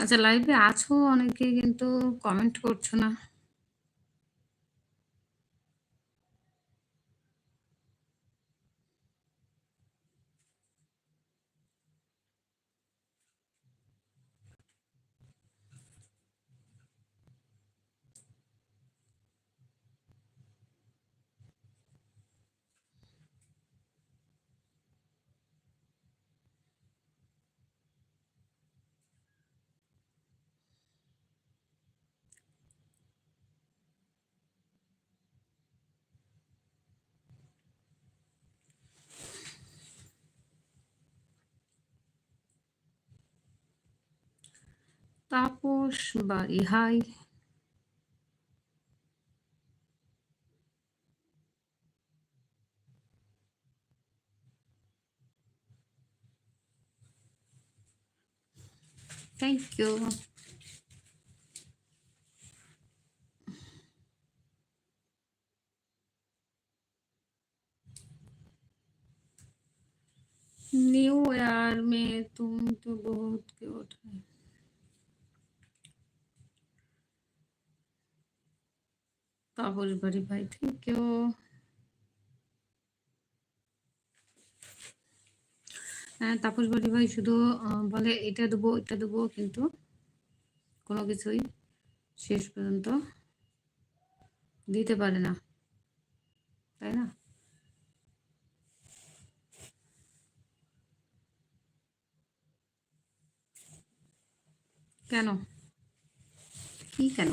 আচ্ছা লাইভে আছো অনেকে কিন্তু কমেন্ট করছ না। তাপস বাড়ি hi. Thank you. New year में तुम तो बहुत क्यूट তাপস বাড়ি, ভাই থ্যাংক ইউ তাপস বাড়ি, ভাই, শুধু বলে এটা দেবো এটা দেবো, কিন্তু কোনো কিছুই শেষ পর্যন্ত দিতে পারে না। তাই না? কেন? কি কেন?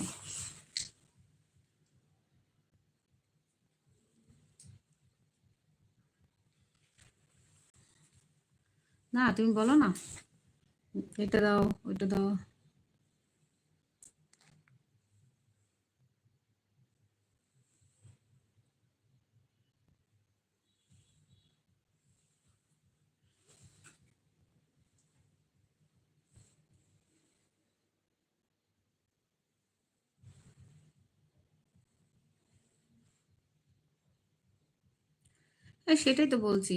না তুমি বলো না। এটা দাও ওইটা দাও। সেটাই তো বলছি।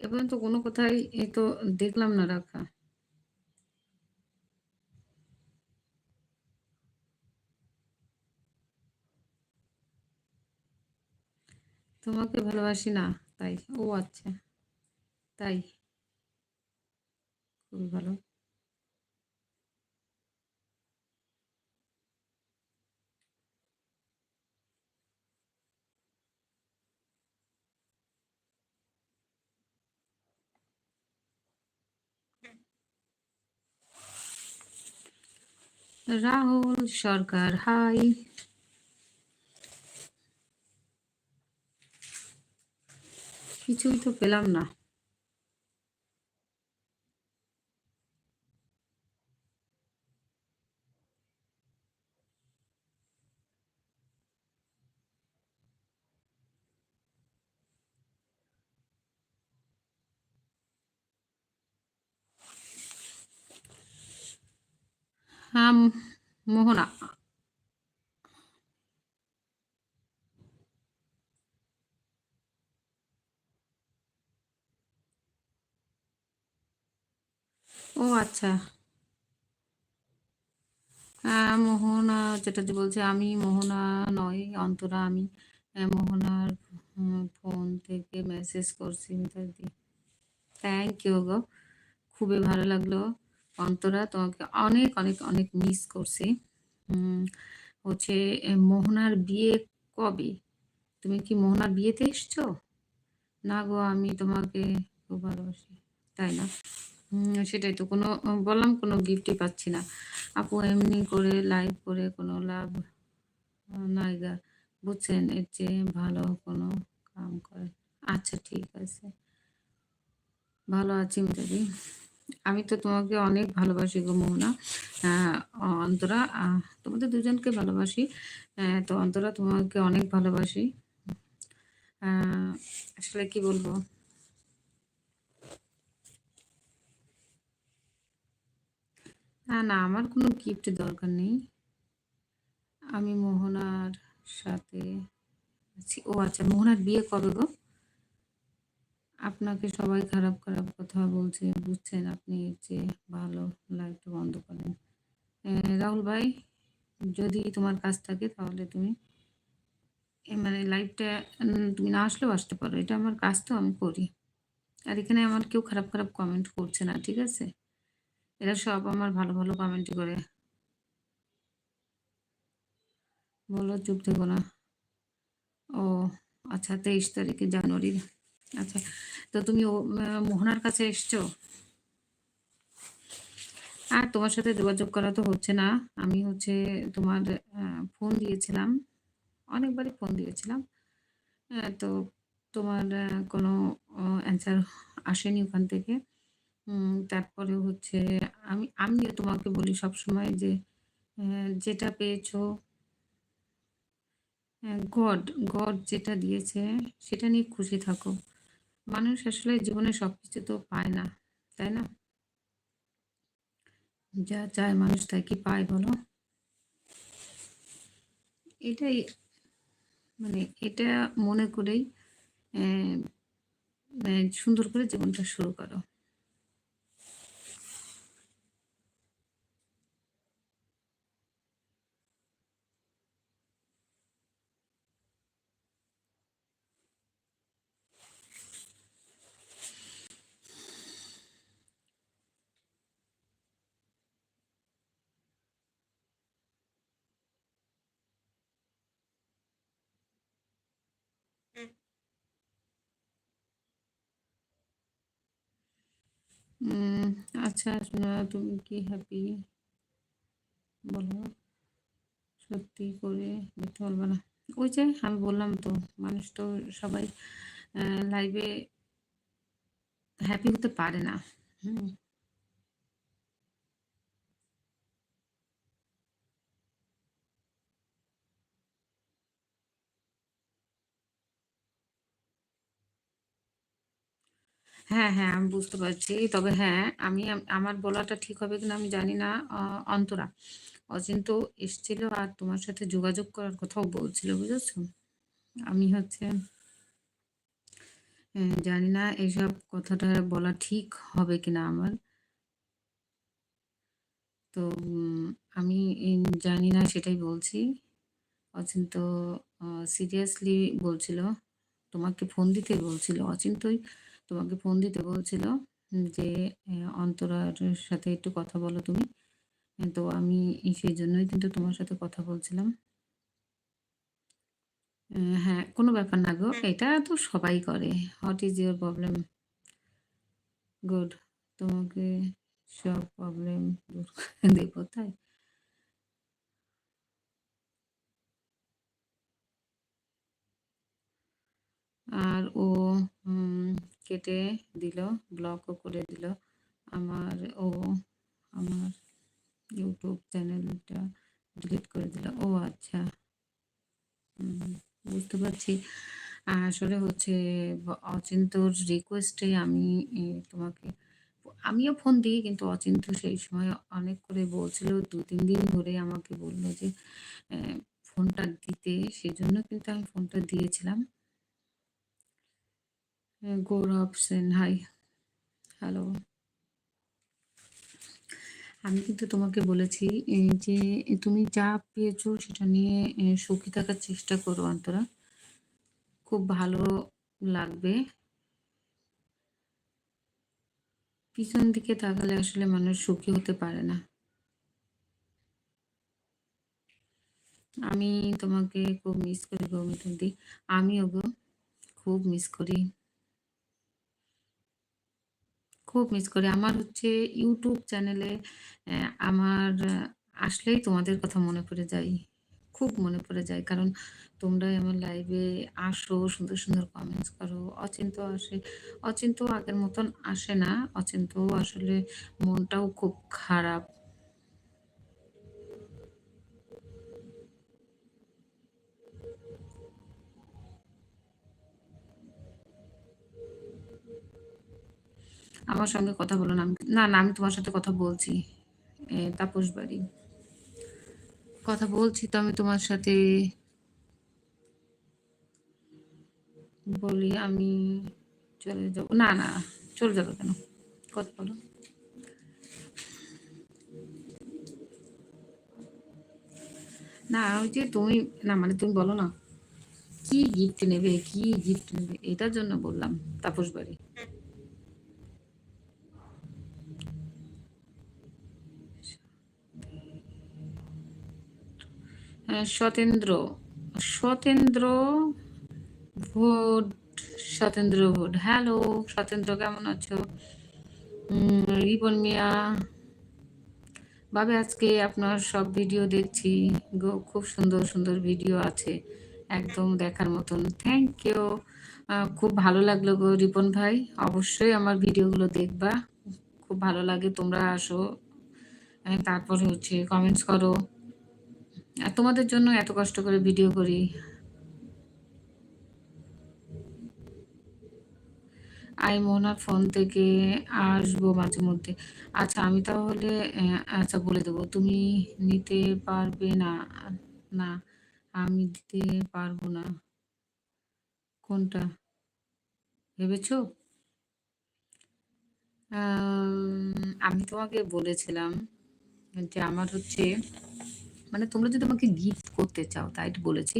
এবার তো কোনো কথাই এ তো দেখলাম না রাখা। তোমাকে ভালোবাসি না, তাই। ও আচ্ছা তাই। খুবই ভালো। রাহুল সরকার হাই কিছুই তো পেলাম না। হ্যাঁ মোহনা। ও আচ্ছা। হ্যাঁ মোহনা যেটা বলছে, আমি মোহনা নয়, অন্তরা আমি। মোহনার ফোন থেকে মেসেজ করছি থ্যাংক ইউ গো। খুবই ভালো লাগল। অন্তরা তোমাকে অনেক অনেক অনেক মিস করছি। হচ্ছে মোহনার বিয়ে কবে? তুমি কি মোহনার বিয়েতে এসছো? না গো, আমি তোমাকে খুব ভালোবাসি, তাই না? সেটাই তো, কোনো, বললাম কোনো গিফটই পাচ্ছি না। আপু এমনি করে লাইভ করে কোনো লাভ নাই গা। বুঝছেন, এর চেয়ে ভালো কোনো কাম করে। আচ্ছা ঠিক আছে। ভালো আছি মিতাদি। আমি তো তোমাকে অনেক ভালোবাসি গো মোহনা অন্তরা তোমাদের দুজনকে ভালোবাসি। তো অন্তরা তোমাকে অনেক ভালোবাসি। আসলে কি বলব? না না, আমার কোনো গিফট দরকার নেই। আমি মোহনার সাথে ও আচ্ছা মোহনার বিয়ে কবে গো? আপনাকে সবাই খারাপ খারাপ কথা বলছে, বুঝছেন আপনি যে ভালো লাইফটা বন্ধ করেন। রাহুল ভাই, যদি তোমার কাজ থাকে তাহলে তুমি মানে লাইভটা তুমি না আসলেও আসতে পারো। এটা আমার কাজ তো, আমি করি। আর এখানে আমার কেউ খারাপ খারাপ কমেন্ট করছে না, ঠিক আছে? এরা সব আমার ভালো ভালো কমেন্ট করে। বলো, চুপ থেকো না। ও আচ্ছা তেইশ তারিখে জানুয়ারির আচ্ছা তো তুমি মোহনার কাছে এসছো? আর তোমার সাথে যোগাযোগ করা তো হচ্ছে না। আমি হচ্ছে তোমার ফোন দিয়েছিলাম, অনেকবারই ফোন দিয়েছিলাম। তো তোমার কোনো অ্যান্সার আসেনি ওখান থেকে। তারপরে হচ্ছে আমি, আমিও তোমাকে বলি সব সময় যে যেটা পেয়েছ গড গড যেটা দিয়েছে, সেটা নিয়ে খুশি থাকো। মানুষ আসলে জীবনে সবকিছু তো পায় না, তাই না? যা চায় মানুষ তাই কি পায় বলো? এটাই মানে এটা মনে করেই মানে সুন্দর করে জীবনটা শুরু করো। আচ্ছা তুমি কি হ্যাপি বলো। সত্যি করে দেখতে বলব না। ওই যে আমি বললাম তো, মানুষ তো সবাই লাইভে হ্যাপি হতে পারে না। হুম। হ্যাঁ, হ্যাঁ, আমি বুঝতে পারছি। তবে হ্যাঁ, আমি আমার বলাটা ঠিক হবে কিনা আমি জানি না। অন্তরা, অচিন্ত এসছিল আর তোমার সাথে যোগাযোগ করার কথাও বলছিল, বুঝেছ? আমি হচ্ছে জানি না এইসব কথাটা বলা ঠিক হবে কিনা আমার। তো আমি জানি না সেটাই বলছি। অচিন্ত সিরিয়াসলি বলছিল, তোমাকে ফোন দিতে বলছিল। অচিন্তই তোমাকে ফোন দিতে বলছিল যে অন্তরার সাথে একটু কথা বলো তুমি। তো আমি সেই জন্যই কিন্তু তোমার সাথে কথা বলছিলাম। হ্যাঁ কোনো ব্যাপার না গো এটা তো সবাই করে। What is your problem good তোমাকে সব প্রবলেম দূর করে দেবো তাই? আর ও কেটে দিল ব্লকও করে দিল। আমার ও আমার ইউটিউব চ্যানেলটা ডিলিট করে দিল। ও আচ্ছা। বুঝতে পারছি। আসলে হচ্ছে অচিন্তর রিকোয়েস্টে আমি তোমাকে আমিও ফোন দিই, কিন্তু অচিন্ত সেই সময় অনেক করে বলছিল। দু তিন দিন ধরে আমাকে বলল যে ফোনটা দিতে। সেই জন্য কিন্তু আমি ফোনটা দিয়েছিলাম। গৌরব সেন হাই হ্যালো আমি কিন্তু তোমাকে বলেছি যে তুমি যা পেয়েছ সেটা নিয়ে সুখী থাকার চেষ্টা করো অন্তরা। খুব ভালো লাগবে। পিছন দিকে তাকালে আসলে মানুষ সুখী হতে পারে না। আমি তোমাকে খুব মিস করি গো মিঠুন আমিও গো, খুব মিস করি। খুব মিস করি। আমার হচ্ছে ইউটিউব চ্যানেলে আমার আসলেই তোমাদের কথা মনে পড়ে যায়। খুব মনে পড়ে যায়। কারণ তোমরাই আমার লাইভে আসো, সুন্দর সুন্দর কমেন্টস করো। অচিন্ত আসে। অচিন্ত আগের মতন আসে না। অচিন্ত আসলে মনটাও খুব খারাপ। আমার সঙ্গে কথা বলো না না না, আমি তোমার সাথে কথা বলছি। তাপস বাড়ি। কথা বলছি তো আমি তোমার সাথে। বলি আমি চলে যাব। না না, চলে যাব কেন? কথা বলো। না, ওই যে তুমি না মানে তুমি বলো না। কি গিফট নেবে, কি গিফট নেবে, এটার জন্য বললাম, তাপস বাড়ি। Satendra Satendra vote Satendra vote. Hello Satendra কেমন আছো? রিপন মিয়া। বাবে আজকে আপনার সব ভিডিও দেখছি। খুব সুন্দর সুন্দর ভিডিও আছে। একদম দেখার মতন। থ্যাংক ইউ খুব ভালো লাগল গো রিপন ভাই। অবশ্যই আমার ভিডিওগুলো দেখবা। খুব ভালো লাগে, তোমরা আসো। তারপরে হচ্ছে কমেন্টস করো। আর তোমাদের জন্য এত কষ্ট করে ভিডিও করি। আই মোহনার ফোন থেকে আসব মাঝে মধ্যে। আচ্ছা আমি তাহলে আচ্ছা বলে দেবো। তুমি নিতে পারবে না না, আমি দিতে পারব না। কোনটা? ভেবেছো? আমি তোমাকে বলেছিলাম যে আমার হচ্ছে মানে তোমরা যদি আমাকে গিফট করতে চাও, তাই বলেছি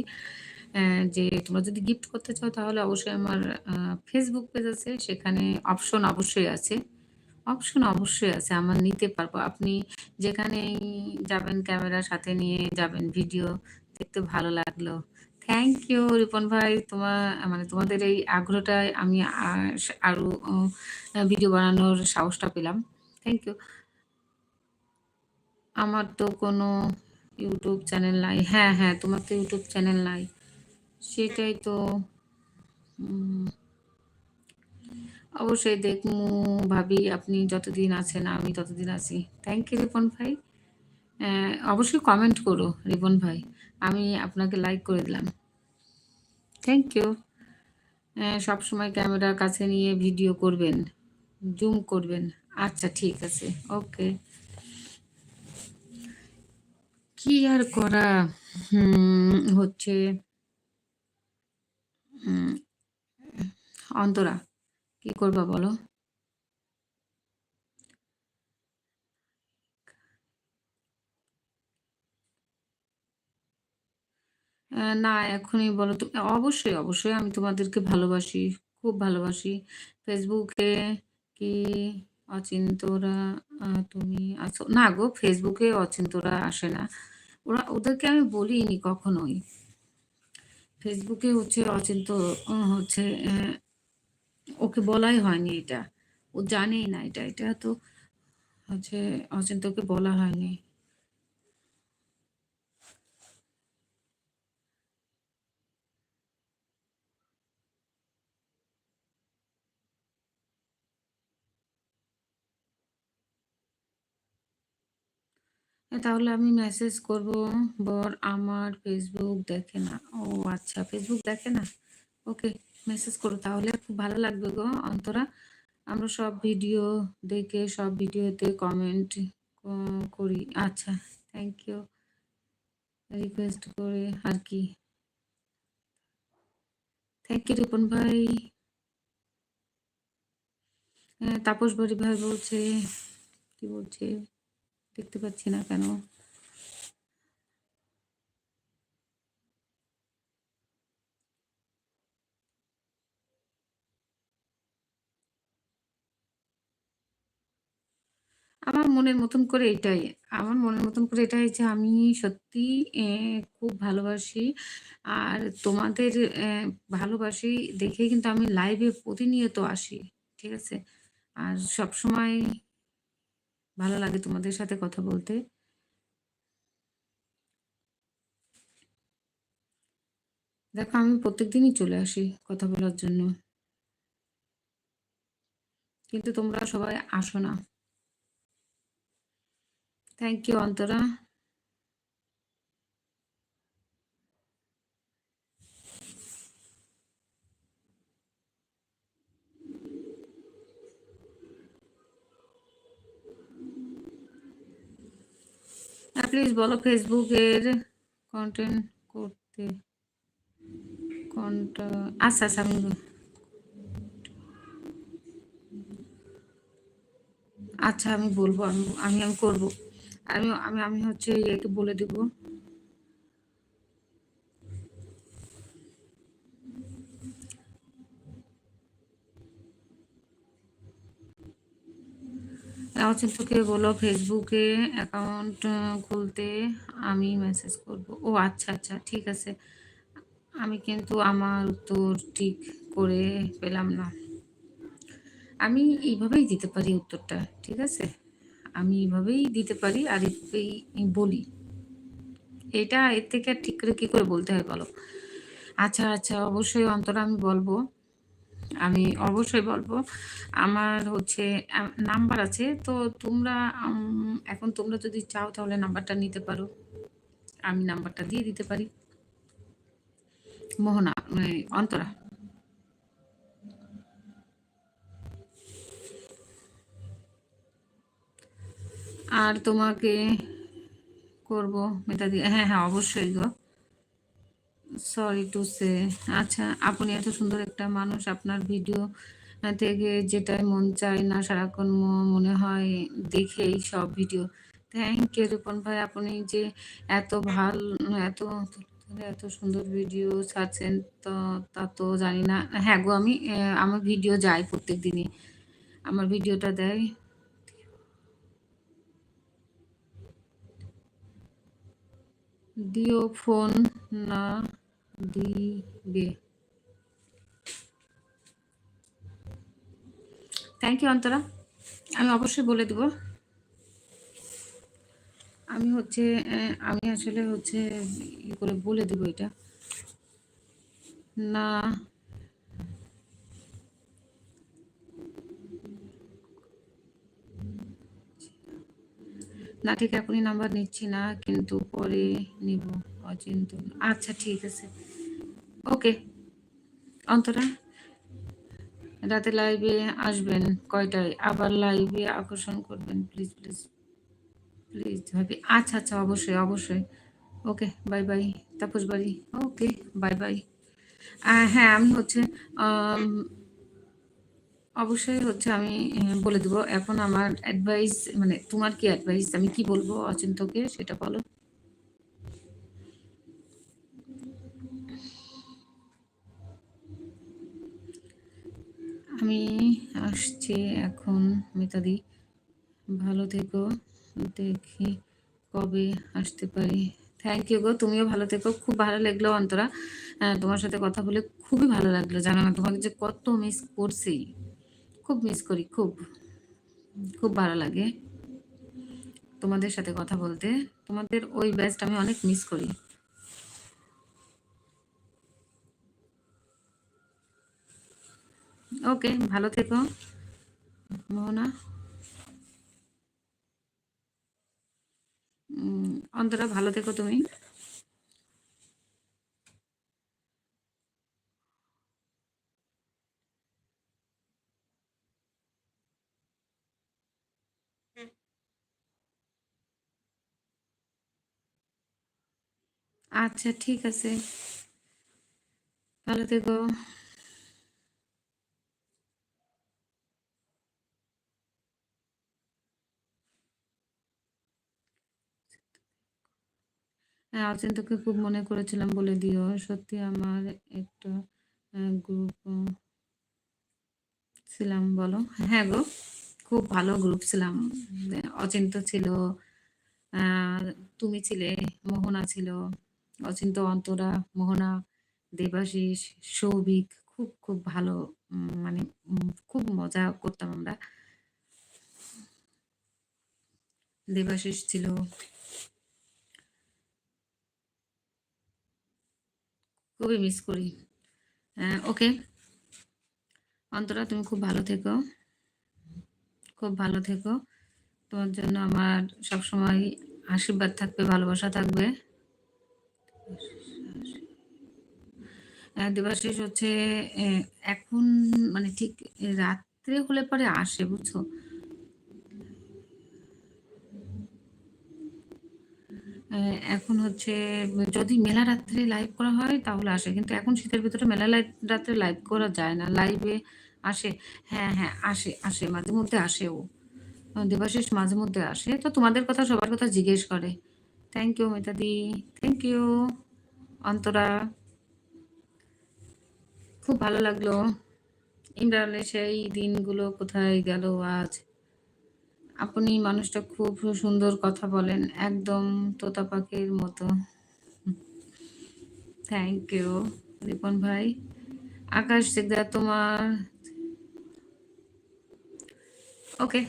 যে তোমরা যদি গিফট করতে চাও তাহলে অবশ্যই আমার ফেসবুক পেজ আছে, সেখানে অপশন অবশ্যই আছে অপশন অবশ্যই আছে, আমার নিতে পারব। আপনি যেখানেই যাবেন ক্যামেরার সাথে নিয়ে যাবেন ভিডিও দেখতে ভালো লাগল। থ্যাংক ইউ রিপন ভাই, তোমার মানে তোমাদের এই আগ্রহটায় আমি আরও ভিডিও বানানোর সাহসটা পেলাম। থ্যাংক ইউ আমার তো কোনো ইউটিউব চ্যানেল নাই হ্যাঁ হ্যাঁ তোমার তো ইউটিউব চ্যানেল নাই সেটাই তো। অবশ্যই দেখমু ভাবি, আপনি যতদিন আছেন, আমি ততদিন আছি। থ্যাংক ইউ রিপন ভাই। অবশ্যই কমেন্ট করো, রিপন ভাই। আমি আপনাকে লাইক করে দিলাম। থ্যাংক ইউ সব সময় ক্যামেরার কাছে নিয়ে ভিডিও করবেন জুম করবেন। আচ্ছা ঠিক আছে। ওকে কি আর করা? হচ্ছে অন্তরা, কি করবা বলো? না, এখনই বলো তো, অবশ্যই অবশ্যই আমি তোমাদেরকে ভালোবাসি, খুব ভালোবাসি। ফেসবুকে কি অচিন্তরা তুমি আছো? না গো, ফেসবুকে অচিন্তরা আসে না। ওরা, ওদেরকে আমি বলিনি কখনোই। ফেসবুকে হচ্ছে অচিন্ত হচ্ছে ওকে বলাই হয়নি এটা। ও জানেই না এটা। এটা তো হচ্ছে অচিন্তকে বলা হয়নি। তাহলে আমি মেসেজ করব, বর আমার ফেসবুক দেখে না। ও আচ্ছা ফেসবুক দেখে না? ওকে মেসেজ করো তাহলে, খুব ভালো লাগবে গো অন্তরা। আমরা সব ভিডিও দেখে, সব ভিডিওতে কমেন্ট করি। আচ্ছা থ্যাংক ইউ রিকোয়েস্ট করে আর কি। থ্যাংক ইউ রিপন ভাই। তাপস বাড়ি ভাই বলছে, কি বলছে? দেখতে পাচ্ছি না কেন? আমার মনের মতন করে এটাই, আমার মনের মতন করে এটাই যে আমি সত্যি খুব ভালোবাসি। আর তোমাদের ভালোবাসি দেখে কিন্তু আমি লাইভে প্রতিনিয়ত আসি, ঠিক আছে? আর সব সময় ভালো লাগে তোমাদের সাথে কথা বলতে। দেখো, আমি প্রত্যেকদিনই চলে আসি কথা বলার জন্য। কিন্তু তোমরা সবাই আসো না। Thank you Antara. প্লিজ বলো ফেসবুকের কন্টেন্ট করতে। কোনটা আচ্ছা আচ্ছা আমি আচ্ছা আমি বলব, আমি আমি আমি করব। আমি আমি আমি হচ্ছে ইয়েকে বলে দেব। অচিন্তকে বলো ফেসবুকে অ্যাকাউন্ট খুলতে আমি মেসেজ করব। ও আচ্ছা আচ্ছা ঠিক আছে। আমি কিন্তু আমার উত্তর ঠিক করে পেলাম না। আমি এইভাবেই দিতে পারি উত্তরটা, ঠিক আছে? আমি এইভাবেই দিতে পারি আর এইভাবেই বলি। এটা এর থেকে ঠিক করে কী করে বলতে হয় বলো? আচ্ছা আচ্ছা অবশ্যই অন্তরা আমি বলব। আমি অবশ্যই বলব। আমার হচ্ছে নাম্বার আছে। তো তোমরা এখন তোমরা যদি চাও তাহলে নাম্বারটা নিতে পারো। আমি নাম্বারটা দিয়ে দিতে পারি। মোহনা মানে অন্তরা। আর তোমাকে করব মেটা দিয়ে হ্যাঁ হ্যাঁ অবশ্যই গো। সরি টু সে আচ্ছা আপনি এত সুন্দর একটা মানুষ। আপনার ভিডিও থেকে যেটাই মন চায় না, সারাক্ষণ মনে হয় দেখেই সব ভিডিও থ্যাংক ইউ রিপন ভাই। আপনি যে এত ভালো, এত এত সুন্দর ভিডিও ছাড়ছেন তো, তা তো জানি না। হ্যাঁ গো, আমি আমার ভিডিও যাই প্রত্যেক দিনই আমার ভিডিওটা দেয়। দিও ফোন, না। দিবে। Thank you Antara. আমি অবশ্যই বলে দেব। আমি হচ্ছে আমি আসলে হচ্ছে ই করে বলে দেব এটা। না। না, ঠিক এখনই নাম্বার নিচ্ছি না, কিন্তু পরে নিব। অচিন্ত আচ্ছা ঠিক আছে। ওকে। অন্তরা, রাতে লাইভে আসবেন কয়টায়? আবার লাইভে আকর্ষণ করবেন প্লিজ প্লিজ প্লিজ ভাবি। আচ্ছা আচ্ছা অবশ্যই অবশ্যই। ওকে বাই বাই তাপস বাড়ি। ওকে বাই বাই হ্যাঁ আমি হচ্ছে অবশ্যই হচ্ছে আমি বলে দেবো। এখন আমার অ্যাডভাইস মানে তোমার কি অ্যাডভাইস আমি কি বলব অচিন্তকে, সেটা বলো। আমি আসছি এখন, মিতাদি। ভালো থেকো, দেখি কবে আসতে পারি। থ্যাংক ইউ গো, তুমিও ভালো থেকো। খুব ভালো লাগল অন্তরা। তোমার সাথে কথা বলে খুবই ভালো লাগল, জানো না? তোমাকে যে কত মিস করছি। খুব মিস করি, খুব। খুব ভালো লাগে তোমাদের সাথে কথা বলতে। তোমাদের ওই ব্যাচটা আমি অনেক মিস করি। ওকে ভালো থেকো। মোহনা। অন্তরা ভালো থেকো তুমি। আচ্ছা ঠিক আছে। ভালো থেকো। হ্যাঁ অচিন্তকে খুব মনে করেছিলাম বলে দিও। সত্যি আমার একটা গ্রুপ ছিলাম বলো। হ্যাঁ গো খুব ভালো গ্রুপ ছিলাম। অচিন্ত ছিল তুমি ছিলে, মোহনা ছিল। অচিন্ত, অন্তরা, মোহনা, দেবাশিস, সৌভিক, খুব খুব ভালো মানে খুব মজা করতাম আমরা। দেবাশিস ছিল। খুবই মিস করি। ওকে অন্তরা, তুমি খুব ভালো থেকো। খুব ভালো থেকো। তোমার জন্য আমার সবসময় আশীর্বাদ থাকবে, ভালোবাসা থাকবে। দেবাশিস হচ্ছে এখন মানে ঠিক রাত্রে হলে পরে আসে, বুঝছ? এখন হচ্ছে, যদি মেলা রাত্রে লাইভ করা হয়, তাহলে আসে। কিন্তু এখন শীতের ভিতরে মেলা রাত্রে লাইভ করা যায় না। লাইভে আসে। হ্যাঁ হ্যাঁ আসে আসে। মাঝে মধ্যে আসে ও দেবাশিস মাঝে মধ্যে আসে। তো তোমাদের কথা, সবার কথা জিজ্ঞেস করে। থ্যাংক ইউ মিতাদি থ্যাংক ইউ অন্তরা। খুব ভালো লাগল। ইমরানের সেই দিনগুলো কোথায় গেল আজ? আপনি মানুষটা খুব সুন্দর কথা বলেন, একদম তোতা পাখির মতো। থ্যাংক ইউ রিপন ভাই। আকাশ দিকদার তোমার ওকে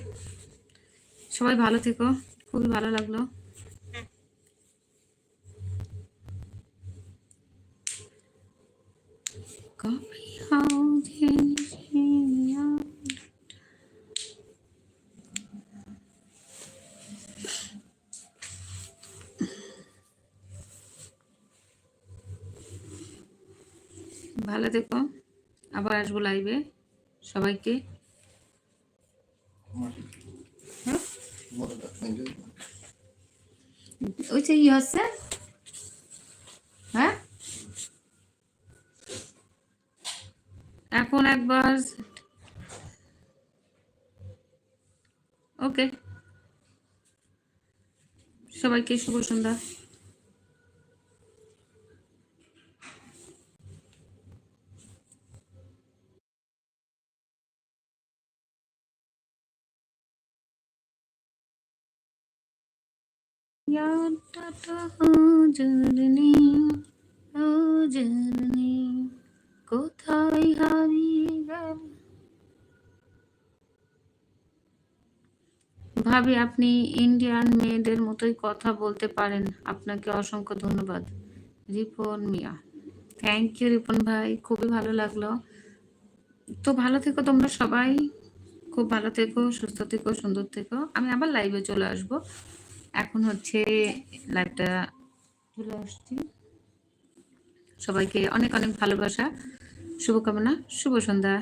সবাই ভালো থেকো, খুবই ভালো লাগল। কফি হাউস ভালো থেকো। আবার আসব লাইভে সবাইকে? ওই যে ই হচ্ছে। হ্যাঁ? এখন একবার ওকে সবাইকে শুভ সন্ধ্যা। কোথায় ভাবি, আপনি ইন্ডিয়ান মেয়েদের মতোই কথা বলতে পারেন। আপনাকে অসংখ্য ধন্যবাদ। রিপন মিয়া। থ্যাংক ইউ রিপন ভাই। খুবই ভালো লাগল। তো ভালো থেকো তোমরা সবাই। খুব ভালো থেকো, সুস্থ থেকো, সুন্দর থেকো। আমি আবার লাইভে চলে আসব। এখন হচ্ছে লাইভটা চলে আসছি। সবাইকে অনেক অনেক ভালোবাসা শুভকামনা শুভ সন্ধ্যা।